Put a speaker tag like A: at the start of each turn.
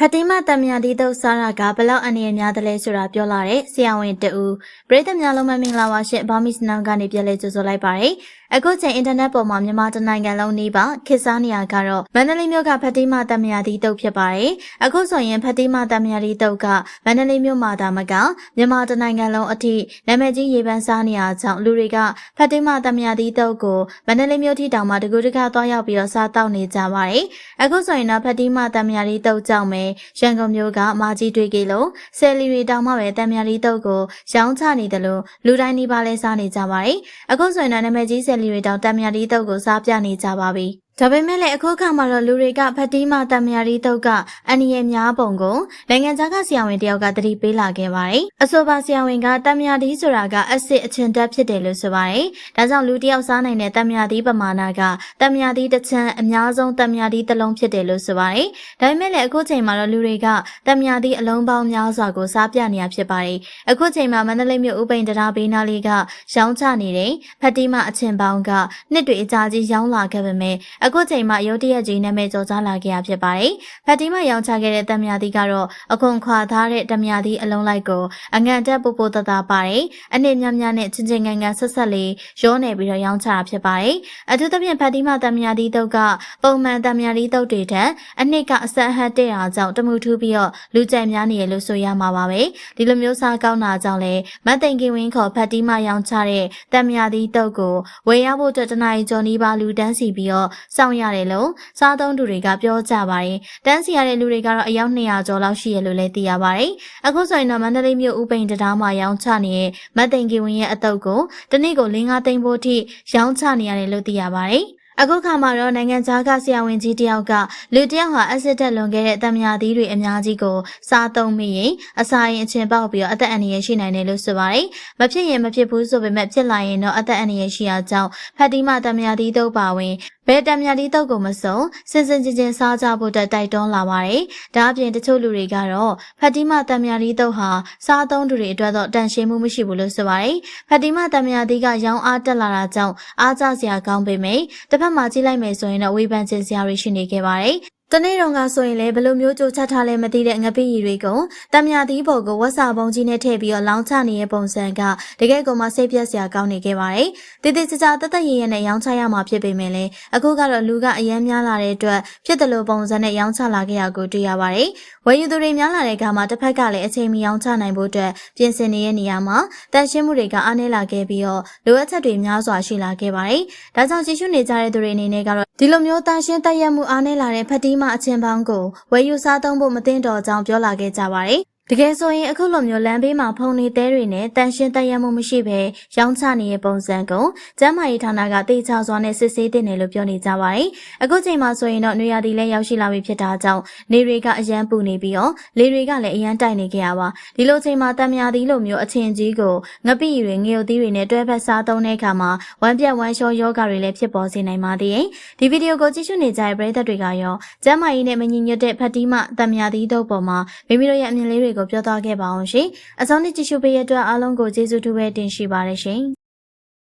A: ဖတိမတမယာဒီတုတ်စားတာကဘလောက်အနေရများတယ်လဲဆိုတာပြောလာတဲ့ဆရာဝန်တူပရိသတ်များလုံးမမင်္ဂလာပါရှင်ဘာမီစနမ်ကနေပြန်လဲကြိုဆိုလိုက်ပါတယ်အခုချိန်အင်တာနက်ပေါ်မှာမြန်မာတနိုင်ငံလုံးနေပါခေတ်စားနေရကတော့မန္တလေးမြို့ကဖတိမတမယာဒီတုတ်ဖြစ်ပါတယ်အခုဆိုရင်ဖတိမတမယာဒီတုတ်ကမန္တလေးမြို့မှာဒါမကမြန်မာတနိုင်ငံလုံးအထိနာမည်ကြီးရေပန်းစားနေရကြောင်းလူတွေကဖတိမတမယာဒီတုတ်ကိုမန္တလေးမြို့ထိတောင်မှတကူတကသွားရောက်ပြီးတော့စားတောက်နေကြပါတယ်အခုဆိုရင်တော့ဖတိမတမယာဒီတုတ်ကြောင့်ပဲရန်ကုန်မြို့ကမာကြီးတွေ့ကြလို့ဆယ်လီတွေတောင်မှပဲတံမြာလီတုတ်ကိုရောင်းချနေတယ်လို့လူတိုင်းဒီပါလဲစားနေကြပါတယ်။အခုဆိုရင်တော့နာမည်ကြီးဆယ်လီတွေတောင်တံမြာလီတုတ်ကိုစားပြနေကြပါပြီ။ ဒါပေမဲ့လည်းအခုအခါမှာတော့လူတွေကဖတ်တီးမတမယာရီတုတ်ကအန်ရည်များပုံကိုနိုင်ငံခြားကဆရာဝန်တယောက်ကသတိပေးလာခဲ့ပါတယ်။အဆိုပါဆရာဝန်ကတမယာဒီဆိုတာကအက်ဆစ်အချင်တက်ဖြစ်တယ်လို့ဆိုပါတယ်။ဒါကြောင့်လူတယောက်စားနိုင်တဲ့တမယာဒီပမာဏကတမယာဒီတစ်ချမ်းအများဆုံးတမယာဒီတစ်လုံးဖြစ်တယ်လို့ဆိုပါတယ်။ဒါပေမဲ့လည်းအခုချိန်မှာတော့လူတွေကတမယာဒီအလုံးပေါင်းများစွာကိုစားပြနေရဖြစ်ပါတယ်။အခုချိန်မှာမန္တလေးမြို့ဥပိန်တရားဘေးနာလေးကရောင်းချနေတဲ့ဖတ်တီးမအချင်ပေါင်းကနှစ်တွေအကြာကြီးရောင်းလာခဲ့ပေမဲ့အခုချိန်မှာရုတ်တရက်ကြီးနာမည်ကျော်ကြားလာခဲ့ရဖြစ်ပါတယ်။ဖတ်တီမရောင်းချခဲ့တဲ့တမယာသီကတော့အခွန်ခွာထားတဲ့တမယာသီအလုံးလိုက်ကိုအငံတက်ပို့ပို့တသားပါတယ်။အနည်းများများနဲ့ချင်းချင်းငန်ငန်ဆက်ဆက်လေးရောနေပြီးတော့ရောင်းချတာဖြစ်ပါတယ်။အထူးသဖြင့်ဖတ်တီမတမယာသီတုတ်ကပုံမှန်တမယာသီတုတ်တွေထက်အနှစ်ကအဆက်ဟတ်တဲ့အားကြောင့်တမှုထူးပြီးတော့လူကြိုက်များနေရလို့ဆိုရမှာပါပဲ။ဒီလိုမျိုးစားကောင်းတာကြောင့်လည်းမတ်သိန်ကင်ဝင်းခေါ်ဖတ်တီမရောင်းချတဲ့တမယာသီတုတ်ကိုဝယ်ရဖို့အတွက်တနအီကျော်နီးပါလူတန်းစီပြီးတော့စောင့်ရတယ်လို့စားသုံးသူတွေကပြောကြပါတယ်။တန်းစီရတဲ့လူတွေကတော့အယောက်200ကျော်လောက်ရှိရလို့လည်းသိရပါတယ်။အခုဆိုရင်တော့မန္တလေးမြို့ဥပိန်တရားမှာရောင်းချနေတဲ့မတ်သိန်ကင်ဝင်းရဲ့အတုပ်ကိုတနေ့ကို၄-၅သိန်းဖို့ထိရောင်းချနေရတယ်လို့သိရပါတယ်။အခုခါမှာတော့နိုင်ငံခြားကဆရာဝန်ကြီးတယောက်ကလူတယောက်ဟာအက်ဆစ်တက်လွန်ခဲ့တဲ့တံမြာသီးတွေအများကြီးကိုစားသုံးမိရင်အစာရင်အချင်းပေါက်ပြီးတော့အသက်အန္တရာယ်ရှိနိုင်တယ်လို့ဆိုပါတယ်။မဖြစ်ရင်မဖြစ်ဘူးဆိုပေမဲ့ဖြစ်လာရင်တော့အသက်အန္တရာယ်ရှိရာကြောင်းဖတ်တီမာတံမြာသီးတို့ပါဝင် ဘယ်တံမြာသီးတုပ်ကိုမစုံစင်စင်ချင်းချင်းစားကြဖို့တိုက်တွန်းလာပါတယ်။ဒါအပြင်တချို့လူတွေကတော့ဖတ်တီမာတံမြာသီးတုပ်ဟာစားသုံးသူတွေအတွက်တော့တန်ရှင်းမှုမရှိဘူးလို့ဆိုပါတယ်။ဖတ်တီမာတံမြာသီးကရောင်းအားတက်လာတာကြောင့်အားကျစရာကောင်းပေမဲ့တစ်ဖက်မှာကြည့်လိုက်မယ်ဆိုရင်တော့ဝေဖန်ခြင်းစရာတွေရှိနေခဲ့ပါတယ်။ တနေ့တုန်းကဆိုရင်လည်းဘလို့မျိုးကြိုချက်ထားလဲမသိတဲ့ငပိရီတွေကိုတမယာသီးပေါ်ကိုဝက်စာပုံကြီးနဲ့ထည့်ပြီးတော့လောင်းချနေတဲ့ပုံစံကတကယ်ကိုမှစိတ်ပြက်စရာကောင်းနေခဲ့ပါတယ်။တည်တည်ကြကြတသက်ရရနဲ့ရောင်းချရမှာဖြစ်ပေမဲ့လည်းအခုကတော့လူကအယမ်းများလာတဲ့အတွက်ဖြစ်တယ်လို့ပုံစံနဲ့ရောင်းချလာခဲ့ရကိုတွေ့ရပါတယ်။ဝယ်ယူသူတွေများလာတဲ့အခါမှာတစ်ဖက်ကလည်းအချိန်မီရောင်းချနိုင်ဖို့အတွက်ပြင်ဆင်နေတဲ့နေရာမှာတန်ရှင်းမှုတွေကအားနည်းလာခဲ့ပြီးတော့လိုအပ်ချက်တွေများစွာရှိလာခဲ့ပါတယ်။ဒါကြောင့်ကြည့်ရှုနေကြတဲ့သူတွေအနေနဲ့ကတော့ ဒီလိုမျိုးတန်ရှင်းတက်ရက်မှုအားနည်းလာတဲ့ဖက်တီးမအချင်းပေါင်းကိုဝယ်ယူစားသုံးဖို့မသင့်တော်ကြောင်းပြောလာခဲ့ကြပါတယ်။ တကယ်ဆိုရင်အခုလိုမျိုးလမ်းဘေးမှာဖုန်နေသေးတွေနဲ့တန်ရှင်းတက်ရမှုမရှိဘဲရောင်းချနေတဲ့ပုံစံကိုကျမ်းမာရေးဌာနကတေချာစွာနဲ့စစ်ဆေးတင်တယ်လို့ပြောနေကြပါတယ်။အခုချိန်မှာဆိုရင်တော့နေရာဒီလည်းရောက်ရှိလာပြီဖြစ်တာကြောင့်နေတွေကအရန်ပူနေပြီးတော့လေတွေကလည်းအရန်တိုက်နေကြရပါ။ဒီလိုချိန်မှာတံမြာသီးလိုမျိုးအချင်းကြီးကိုငပိတွေငရုတ်သီးတွေနဲ့တွဲဖက်စားသုံးတဲ့အခါမှာဝမ်းပြက်ဝမ်းလျှောယောဂတွေလည်းဖြစ်ပေါ်စေနိုင်ပါသေးတယ်။ဒီဗီဒီယိုကိုကြည့်ရှုနေကြတဲ့ပရိသတ်တွေကရောကျမ်းမာရေးနဲ့မညီညွတ်တဲ့ဖတ်တီးမှတံမြာသီးတို့ပေါ်မှာမိမိတို့ရဲ့အမြင်လေးတွေကိုပြောသွားခဲ့ပါအောင်ရှင်။အဆုံးထိကြည့်ရှုပေးရတဲ့အတွက်အားလုံးကိုကျေးဇူးတူပဲတင်ရှိပါတယ်ရှင်။